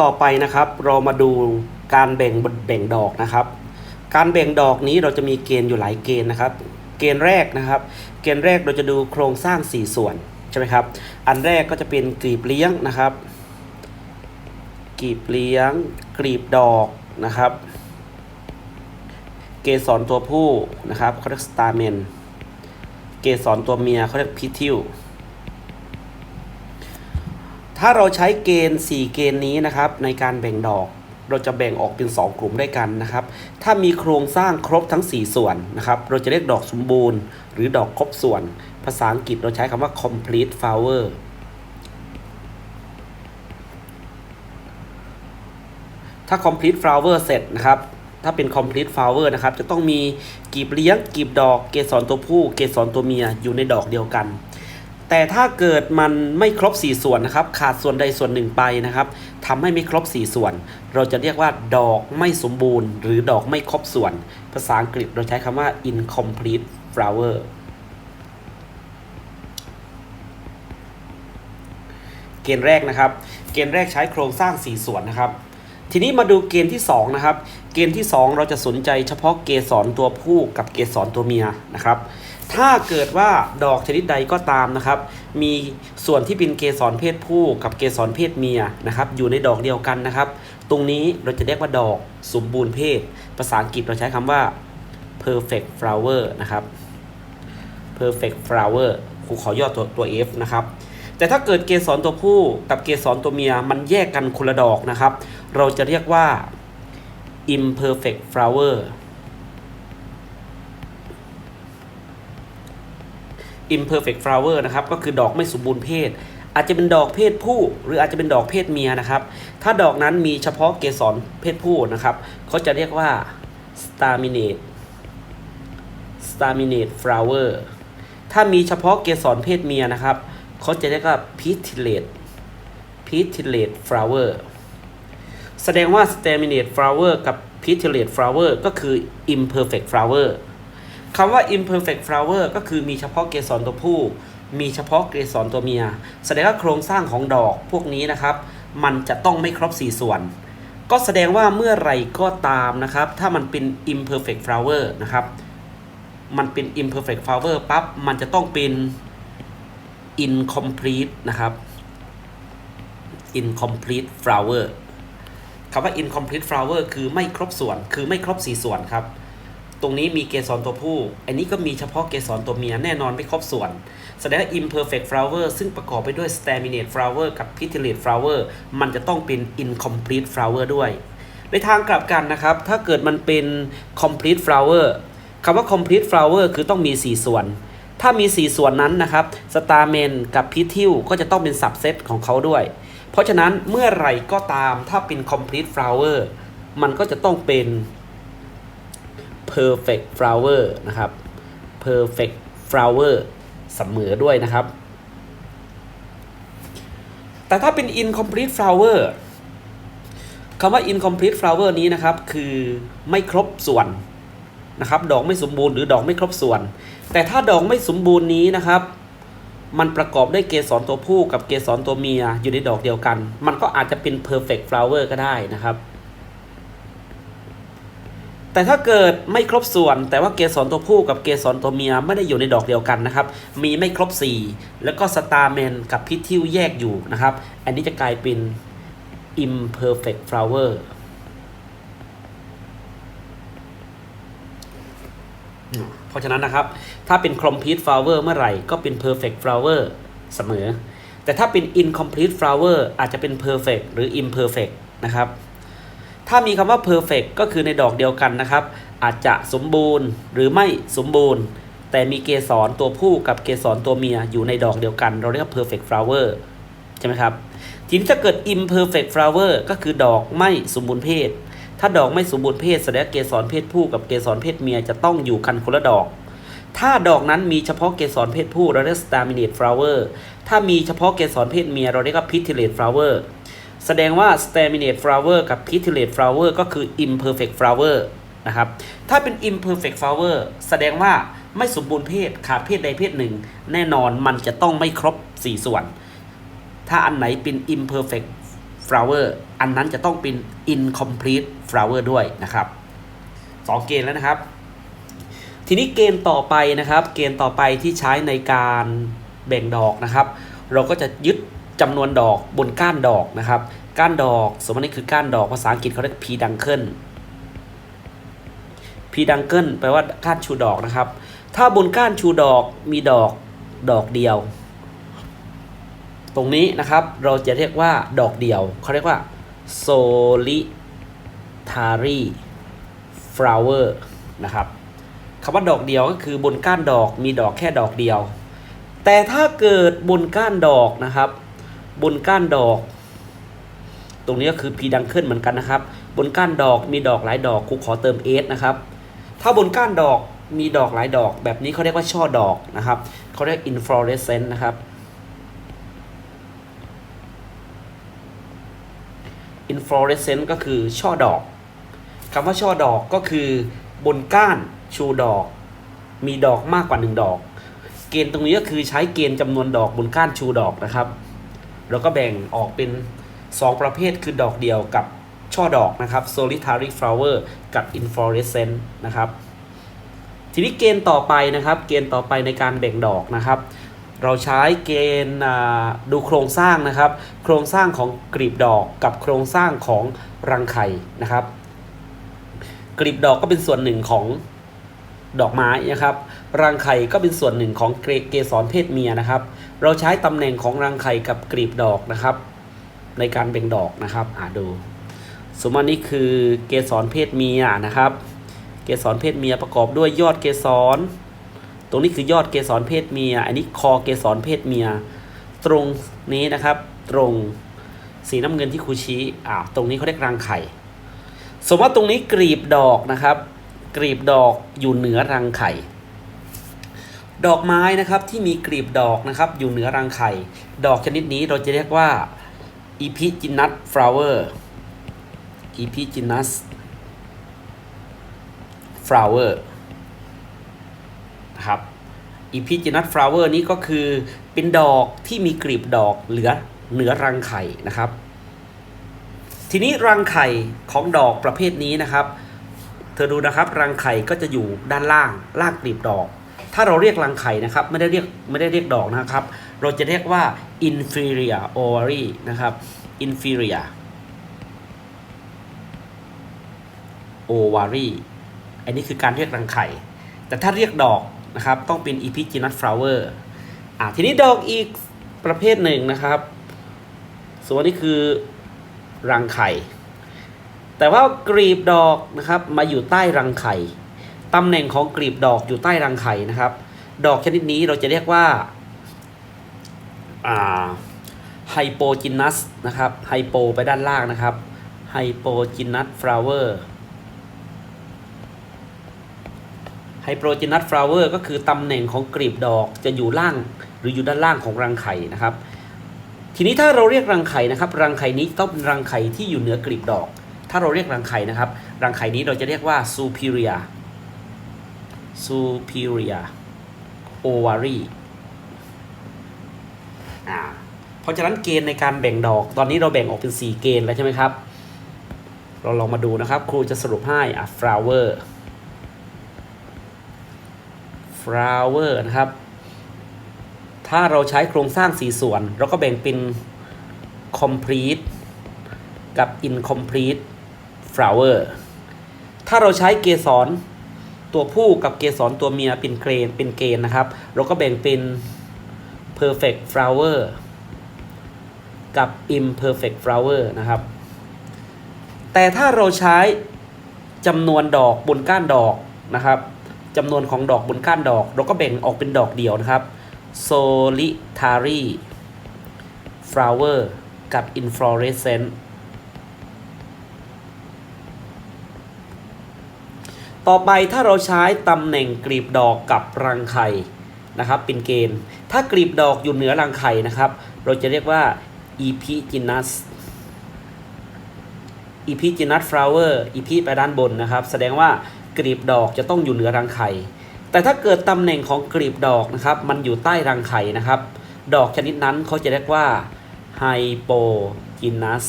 ต่อไปนะครับเรามาดูการแบ่งแบ่งดอกนะครับ การแบ่งดอกนี้เราจะมีเกณฑ์อยู่หลายเกณฑ์นะครับ เกณฑ์แรกนะครับ เกณฑ์แรกเราจะดูโครงสร้าง 4 ส่วนใช่ไหมครับ อันแรกก็จะเป็นกลีบเลี้ยงนะครับกลีบเลี้ยงกลีบดอกนะครับ เกสรตัวผู้นะครับเขาเรียกสตาร์เมน เกสรตัวเมียเขาเรียกพิทิว ถ้าเราใช้เกณฑ์ 4 เกณฑ์นี้นะครับในการแบ่งดอก เราจะแบ่งออกเป็น 2 กลุ่มด้วยกันนะครับ ถ้ามีโครงสร้างครบทั้ง 4 ส่วนนะครับ เราจะเรียกดอกสมบูรณ์ หรือดอกครบส่วน ภาษาอังกฤษเราใช้คำว่า complete flower ถ้า complete flower เสร็จนะครับ ถ้าเป็น complete flower นะครับ จะต้องมีกีบเลี้ยงกีบดอก เกสรตัวผู้ เกสรตัวเมียอยู่ในดอกเดียวกัน แต่ถ้าเกิดมันไม่ครบ 4 ส่วนนะครับ ขาดส่วนใดส่วนหนึ่งไปนะครับทำให้ไม่ครบ 4 ส่วน เราจะเรียกว่าดอกไม่สมบูรณ์ หรือดอกไม่ครบส่วน ภาษาอังกฤษเราใช้คำว่า incomplete flower เกณฑ์แรกนะครับ เกณฑ์แรกใช้โครงสร้าง 4 ส่วนนะครับ ทีนี้มาดูเกณฑ์ที่ 2 นะครับ เกณฑ์ที่ 2 เราจะสนใจเฉพาะเกสรตัวผู้กับเกสรตัวเมียนะครับ ถ้าเกิดว่าดอกชนิดใดก็ตามนะครับ มีส่วนที่เป็นเกสรเพศผู้กับเกสรเพศเมียนะครับ อยู่ในดอกเดียวกันนะครับ ตรงนี้เราจะเรียกว่าดอกสมบูรณ์เพศ ภาษาอังกฤษเราใช้คำว่า perfect flower นะครับ perfect flower ครูขอย่อตัวตัว F นะครับแต่ถ้าเกิดเกสรตัวผู้กับเกสรตัวเมียมันแยกกันคนละดอกนะครับ เราจะเรียกว่า imperfect flower imperfect flower นะครับ ก็คือดอกไม่สมบูรณ์เพศ อาจจะเป็นดอกเพศผู้ หรืออาจจะเป็นดอกเพศเมียนะครับ ถ้าดอกนั้นมีเฉพาะเกสรเพศผู้นะครับเขาจะเรียกว่า staminate staminate flower ถ้ามีเฉพาะเกสรเพศเมียนะครับเขาจะเรียกว่า petillate petillate flower แสดงว่า staminate flower กับ petillate flower ก็คือ imperfect flower คำว่า imperfect flower ก็คือมีเฉพาะเกสรตัวผู้ มีเฉพาะเกสรตัวเมีย แสดงว่าโครงสร้างของดอกพวกนี้นะครับ มันจะต้องไม่ครบ 4 ส่วน ก็แสดงว่าเมื่อไรก็ตามนะครับ ถ้ามันเป็น imperfect flower นะครับ มันเป็น imperfect flower ปั๊บ มันจะต้องเป็น incomplete นะครับ incomplete flower คำว่า incomplete flower คือไม่ครบส่วน คือไม่ครบ 4 ส่วนครับ ตรงนี้มีเกสรตัวผู้ อันนี้ก็มีเฉพาะเกสรตัวเมียแน่นอนไม่ครบส่วน แสดงว่า imperfect flower ซึ่งประกอบไปด้วย staminate flower กับ petillate flower มันจะต้องเป็น incomplete flower ด้วย ในทางกลับกันนะครับ ถ้าเกิดมันเป็น complete flower คำว่า complete flower คือต้องมี 4 ส่วน ถ้ามี 4 ส่วนนั้นนะครับ stamen กับ petil ก็จะต้องเป็น subset ของเขาด้วย เพราะฉะนั้นเมื่อไรก็ตามถ้าเป็น complete flower มันก็จะต้องเป็น perfect flower นะครับ perfect flower เสมอด้วยนะครับ แต่ถ้าเป็น incomplete flower คำว่า incomplete flower นี้นะครับ คือไม่ครบส่วนนะครับ ดอกไม่สมบูรณ์หรือดอกไม่ครบส่วน แต่ถ้าดอกไม่สมบูรณ์นี้นะครับ มันประกอบด้วยเกสรตัวผู้กับเกสรตัวเมียอยู่ในดอกเดียวกัน มันก็อาจจะเป็น perfect flower ก็ได้นะครับ แต่ถ้าเกิดไม่ครบส่วน แต่ว่าเกสรตัวผู้กับเกสรตัวเมียไม่ได้อยู่ในดอกเดียวกันนะครับ มีไม่ครบ 4 แล้วก็สตาร์แมนกับพิทิวแยกอยู่นะครับ อันนี้จะกลายเป็น imperfect flower เพราะฉะนั้นนะครับ ถ้าเป็น complete flower เมื่อไหร่ก็เป็น perfect flower เสมอ แต่ถ้าเป็น incomplete flower อาจจะเป็น perfect หรือ imperfect นะครับ ถ้ามีคำว่า perfect ก็คือในดอกเดียวกันนะครับ อาจจะสมบูรณ์หรือไม่สมบูรณ์ แต่มีเกสรตัวผู้กับเกสรตัวเมียอยู่ในดอกเดียวกัน เราเรียกว่า perfect flower ใช่ไหมครับทีนี้ถ้าเกิด imperfect flower ก็คือดอกไม่สมบูรณ์เพศ ถ้าดอกไม่สมบูรณ์เพศแสดงเกสรเพศผู้กับเกสรเพศเมียจะต้องอยู่กันคนละดอก ถ้าดอกนั้นมีเฉพาะเกสรเพศผู้เราเรียก staminate flower ถ้ามีเฉพาะเกสรเพศเมียเราเรียกว่า petillate flower แสดงว่า staminate flower กับ petillate flower ก็คือ imperfect flower นะครับ ถ้าเป็น imperfect flower แสดงว่าไม่สมบูรณ์เพศขาดเพศใดเพศหนึ่ง แน่นอนมันจะต้องไม่ครบ 4 ส่วน ถ้าอันไหนเป็น imperfect flower อันนั้นจะต้องเป็น incomplete flower ด้วยนะครับสองเกณฑ์แล้วนะครับ ทีนี้เกณฑ์ต่อไปนะครับ เกณฑ์ต่อไปที่ใช้ในการแบ่งดอกนะครับ เราก็จะยึดจำนวนดอกบนก้านดอกนะครับ ก้านดอก สมมตินี่คือก้านดอกภาษาอังกฤษเขาเรียก p duncle p duncle แปลว่าก้านชูดอกนะครับ ถ้าบนก้านชูดอกมีดอกดอกเดียว ตรงนี้นะครับเราจะเรียกว่าดอกเดียวเขาเรียกว่า solitary flower นะครับคำว่าดอกเดียวก็คือบนก้านดอกมีดอกแค่ดอกเดียว แต่ถ้าเกิดบนก้านดอกนะครับ บนก้านดอก ตรงนี้ก็คือพีดังขึ้นเหมือนกันนะครับ บนก้านดอกมีดอกหลายดอกครูขอเติมเอสนะครับ ถ้าบนก้านดอกมีดอกหลายดอก แบบนี้เขาเรียกว่าช่อดอกนะครับเขาเรียก inflorescence นะครับ inflorescence ก็คือช่อดอกคำว่าช่อดอกก็คือบนก้านชูดอก มีดอกมากกว่าหนึ่งดอก เกณฑ์ตรงนี้ก็คือใช้เกณฑ์จำนวนดอกบนก้านชูดอกนะครับ แล้วก็แบ่งออกเป็น 2 ประเภทคือดอกเดียวกับช่อดอกนะครับ solitary flower กับ inflorescence นะครับ ทีนี้เกณฑ์ต่อไปนะครับ เกณฑ์ต่อไปในการแบ่งดอกนะครับ เราใช้เกณฑ์ดูโครงสร้างนะครับ โครงสร้างของกลีบดอกกับโครงสร้างของรังไข่นะครับ กลีบดอกก็เป็นส่วนหนึ่งของดอกไม้นะครับ รังไข่ก็เป็นส่วนหนึ่งของเกสรเพศเมียนะครับ เราใช้ตำแหน่งของรังไข่กับกลีบดอกนะครับ ในการแบ่งดอกนะครับอ่าดู สมมตินี่คือเกสรเพศเมียนะครับ เกสรเพศเมียประกอบด้วยยอดเกสร ตรงนี้คือยอดเกสรเพศเมีย อันนี้คอเกสรเพศเมีย ตรงนี้นะครับ ตรงสีน้ำเงินที่ครูชี้อ่าตรงนี้เขาเรียกรังไข่ สมมติว่าตรงนี้กลีบดอกนะครับกลีบดอกอยู่เหนือรังไข่ ดอกไม้นะครับที่มีกลีบดอกนะครับ อยู่เหนือรังไข่ ดอกชนิดนี้เราจะเรียกว่า Epigenous flower Epigenous flower นะครับ Epigenous flower นี้ก็คือเป็นดอกที่มีกลีบดอกเหลือเหนือรังไข่นะครับ ทีนี้รังไข่ของดอกประเภทนี้นะครับ เธอดูนะครับรังไข่ก็จะอยู่ด้านล่างล่างกลีบดอก ถ้าเราเรียกรังไข่นะครับไม่ได้เรียกไม่ได้เรียกดอกนะครับ เราจะเรียกว่า inferior ovary นะครับ inferior ovary อันนี้คือการเรียกรังไข่ แต่ถ้าเรียกดอก นะครับ ต้องเป็น epigenous flower อะทีนี้ดอกอีกประเภทหนึ่งนะครับ ส่วนนี้คือรังไข่ แต่ว่ากรีบดอกนะครับมาอยู่ใต้รังไข่ ตำแหน่งของกลีบดอกอยู่ใต้รังไข่นะครับ ดอกชนิดนี้เราจะเรียกว่าไฮโปจินัสนะครับไฮโปไปด้านล่างนะครับไฮโปจินัสฟลาเวอร์ ไฮโปจินัสฟลาวเวอร์ก็คือตำแหน่งของกลีบดอกจะอยู่ล่างหรืออยู่ด้านล่างของรังไข่นะครับ ทีนี้ถ้าเราเรียกรังไข่นะครับ รังไข่นี้ต้องเป็นรังไข่ที่อยู่เหนือกลีบดอก ถ้าเราเรียกรังไข่นะครับ รังไข่นี้เราจะเรียกว่า superior superior ovary อ่าเพราะฉะนั้นเกณฑ์ในการแบ่งดอก ตอนนี้เราแบ่งออกเป็น 4 เกณฑ์แล้วใช่ไหมครับ เราลองมาดูนะครับ ครูจะสรุปให้อะ flower flower นะครับ ถ้าเราใช้โครงสร้าง 4 ส่วน เราก็แบ่งเป็น complete กับ incomplete flower ถ้าเราใช้เกสรตัวผู้กับเกสรตัวเมียเป็นเกรนเป็นเกณฑ์นะครับ เราก็แบ่งเป็น perfect flower กับ imperfect flower นะครับ แต่ถ้าเราใช้จำนวนดอกบนก้านดอกนะครับ จำนวนของดอกบนก้านดอก เราก็แบ่งออกเป็นดอกเดียวนะครับ solitary flower กับ inflorescence ต่อไปถ้าเราใช้ตำแหน่งกลีบดอกกับรังไข่นะครับ เป็นเกณฑ์ ถ้ากลีบดอกอยู่เหนือรังไข่นะครับ เราจะเรียกว่า epigenous epigenous flower epi ไปด้านบนนะครับ แสดงว่า กลีบดอกจะต้องอยู่เหนือรังไข่ แต่ถ้าเกิดตำแหน่งของกลีบดอกนะครับ มันอยู่ใต้รังไข่นะครับ ดอกชนิดนั้นเขาจะเรียกว่า hypogynous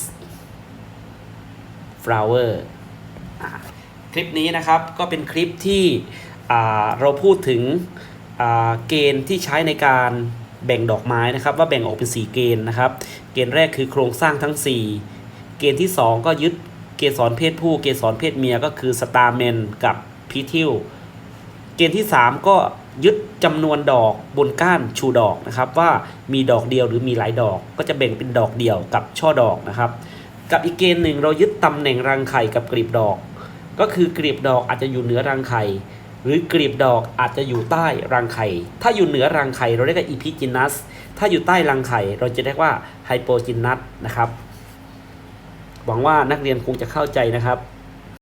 flower อ่าคลิปนี้นะครับก็เป็นคลิปที่เราพูดถึงเกณฑ์ที่ใช้ในการแบ่งดอกไม้นะครับ ว่าแบ่งออกเป็น 4 เกณฑ์นะครับ เกณฑ์แรกคือโครงสร้างทั้ง 4 เกณฑ์ที่ 2 ก็ยึด เกสรเพศผู้เกสรเพศเมียก็คือสตาร์เมนกับพีทิลเกณฑ์ที่ 3 ก็ยึดจำนวนดอกบนก้านชูดอกนะครับ ว่ามีดอกเดียวหรือมีหลายดอก ก็จะแบ่งเป็นดอกเดียวกับช่อดอกนะครับ กับอีกเกณฑ์หนึ่งเรายึดตำแหน่งรังไข่กับกลีบดอก ก็คือกลีบดอกอาจจะอยู่เหนือรังไข่หรือกลีบดอกอาจจะอยู่ใต้รังไข่ ถ้าอยู่เหนือรังไข่เราเรียกว่าอีพิจินัส ถ้าอยู่ใต้รังไข่เราจะเรียกว่าไฮโปจินัสนะครับ หวังว่านักเรียนคงจะเข้าใจนะครับ